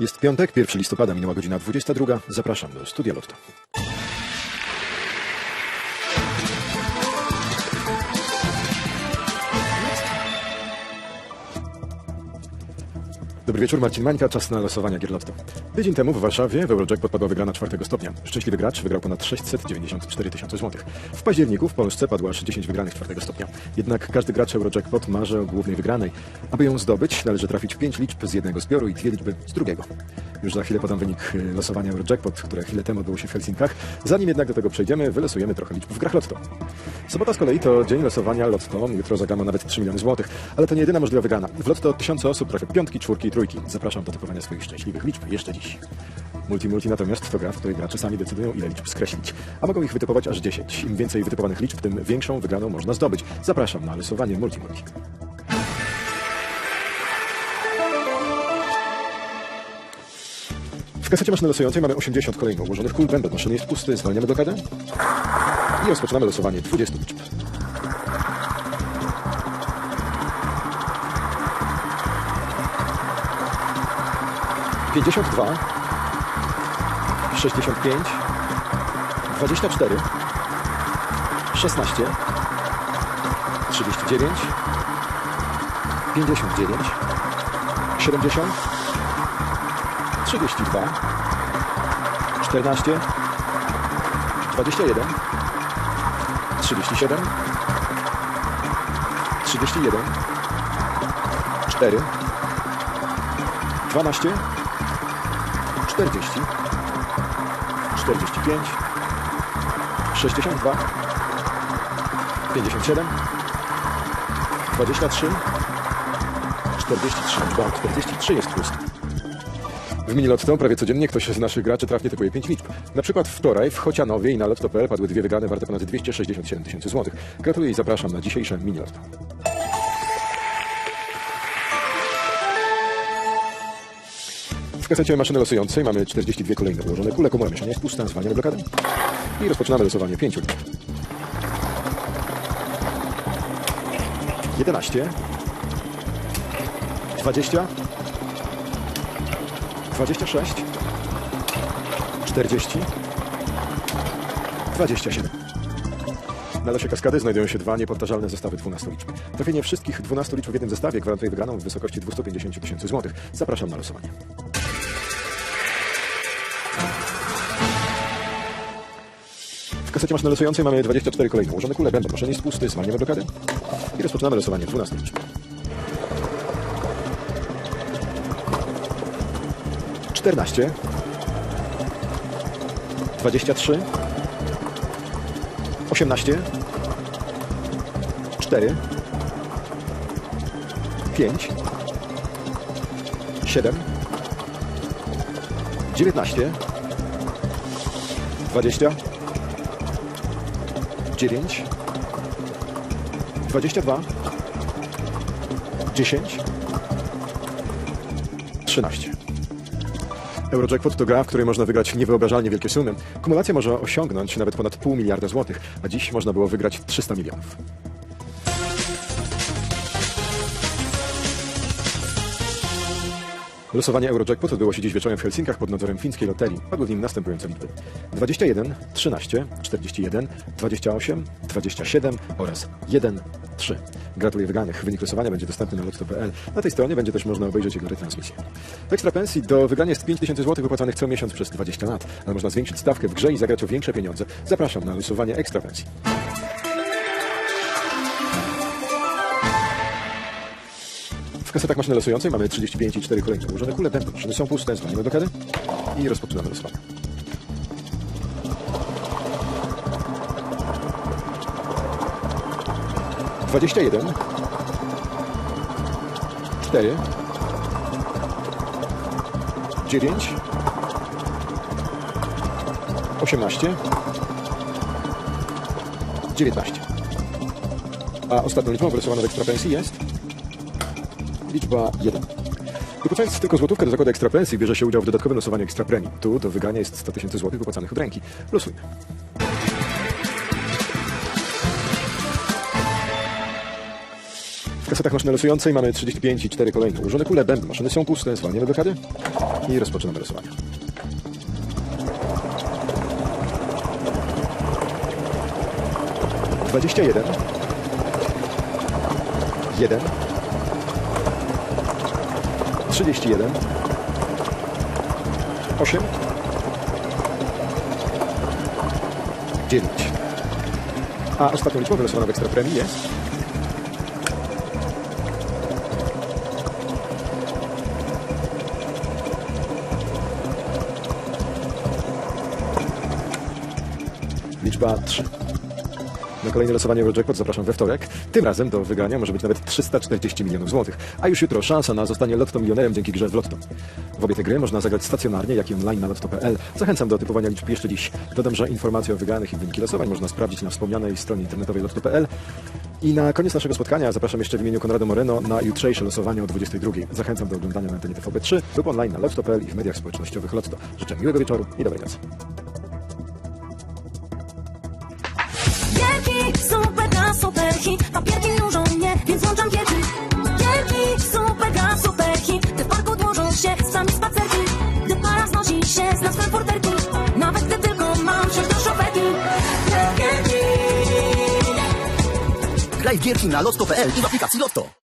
Jest piątek, 1 listopada, minęła godzina 22. Zapraszam do Studia Lotto. Wieczór, Marcin Mańka, czas na losowania gier Lotto. Tydzień temu w Warszawie w Eurojackpot padła wygrana czwartego stopnia. Szczęśliwy gracz wygrał ponad 694 tysiące złotych. W październiku w Polsce padło aż 10 wygranych czwartego stopnia. Jednak każdy gracz Eurojackpot marzy o głównej wygranej. Aby ją zdobyć, należy trafić 5 liczb z jednego zbioru i dwie liczby z drugiego. Już za chwilę podam wynik y, losowania Eurojackpot, które chwilę temu odbyło się w Helsinkach. Zanim jednak do tego przejdziemy, wylosujemy trochę liczb w grach Lotto. Sobota z kolei to dzień losowania Lotto. Jutro zagrano nawet 3 miliony złotych. Ale to nie jedyna możliwa wygrana. W Lotto tysiące osób trafia piątki, czwórki i trójki. Zapraszam do typowania swoich szczęśliwych liczb jeszcze dziś. Multi Multi natomiast to gra, w której gracze sami decydują, ile liczb skreślić. A mogą ich wytypować aż 10. Im więcej wytypowanych liczb, tym większą wygraną można zdobyć. Zapraszam na losowanie Multi Multi. W kasecie maszyny losującej mamy 80 kolejno ułożonych kul. Bęben maszyny jest pusty, zwalniamy blokadę i rozpoczynamy losowanie 20 liczb. Pięćdziesiąt dwa, sześćdziesiąt pięć, dwadzieścia cztery, szesnaście, trzydzieści dziewięć, pięćdziesiąt dziewięć, siedemdziesiąt, trzydzieści dwa, czternaście, dwadzieścia jeden, trzydzieści siedem, trzydzieści jeden, cztery, dwanaście, czterdzieści, czterdzieści pięć, sześćdziesiąt dwa, pięćdziesiąt siedem, dwadzieścia trzy, czterdzieści trzy, liczba czterdzieści trzy jest pusta. W Minilotto prawie codziennie ktoś z naszych graczy trafnie typuje 5 liczb. Na przykład wczoraj w Chocianowie i na Lotto.pl padły dwie wygrane warte ponad 267 tysięcy złotych. Gratuluję i zapraszam na dzisiejsze Minilotto. Kasecie maszyny losującej mamy 42 kolejne ułożone kule. Komora mieszania jest pusta, zwalniamy blokadę i rozpoczynamy losowanie 5 liczb. 11 20 26 40 27 na losie kaskady znajdują się dwa niepowtarzalne zestawy 12 liczb. Trafienie wszystkich 12 liczb w jednym zestawie gwarantuje wygraną w wysokości 250 tysięcy złotych. Zapraszam na losowanie. W kasecie maszyny losującej mamy 24 kolejne. Ułożone kule. Będą maszyny jest pusty, zwalniamy blokadę i rozpoczynamy losowanie 12 liczb. 14 23 18 4 5 7 19 20 9 22 10 13 Eurojackpot to gra, w której można wygrać niewyobrażalnie wielkie sumy. Kumulacja może osiągnąć nawet ponad pół miliarda złotych, a dziś można było wygrać 300 milionów. Losowanie Eurojackpot odbyło się dziś wieczorem w Helsinkach pod nadzorem fińskiej loterii. Padły w nim następujące liczby. 21, 13, 41, 28, 27 oraz 1, 3. Gratuluję wygranych. Wynik losowania będzie dostępny na lotto.pl. Na tej stronie będzie też można obejrzeć jego retransmisję. W ekstra pensji do wygrania jest 5000 zł wypłacanych co miesiąc przez 20 lat, ale można zwiększyć stawkę w grze i zagrać o większe pieniądze. Zapraszam na losowanie ekstra W kasetach maszyny losującej mamy 35 i 4 kolejne ułożone kule. Będą maszyny są puste, zwalniamy blokadę i rozpoczynamy losowanie. Dwadzieścia jeden, cztery, dziewięć, osiemnaście, dziewiętnaście. A ostatnią liczbą wylosowaną w ekstrapensji jest liczba 1. Wypłacając tylko złotówkę do zakładu ekstrapensji, bierze się udział w dodatkowym losowaniu ekstrapremii. Tu do wygrania jest 100 tysięcy złotych wypłacanych od ręki. Losujmy. W kasetach maszyny losującej mamy 35 i 4 kolejne ułożone kule, bębny maszyny są puste, zwalniamy blokady i rozpoczynamy losowanie. Dwadzieścia jeden. Jeden. Trzydzieści jeden. Osiem. Dziewięć. A ostatnią liczbą wylosowaną w ekstra premii jest... Liczba 3. Na kolejne losowanie Eurojackpot zapraszam we wtorek. Tym razem do wygrania może być nawet 340 milionów złotych. A już jutro szansa na zostanie lotto milionerem dzięki grze w Lotto. W obie te gry można zagrać stacjonarnie, jak i online na lotto.pl. Zachęcam do typowania liczb jeszcze dziś. Dodam, że informacje o wygranych i wyniki losowań można sprawdzić na wspomnianej stronie internetowej lotto.pl. I na koniec naszego spotkania zapraszam jeszcze w imieniu Konrado Moreno na jutrzejsze losowanie o 22. Zachęcam do oglądania na antenie TVP3 lub online na lotto.pl i w mediach społecznościowych Lotto. Życzę miłego wieczoru i dobrej nocy. Wielki, super, super hit. Papierki nużą mnie, więc włączam wielki Wielki, super, super hit. W parku dłużą się, sami spacerki. Gdy para znosi się z nas transporterki. Nawet gdy tylko mam wsiąść do szoferki. Wielki Graj w gierki na lotto.pl i w aplikacji Lotto.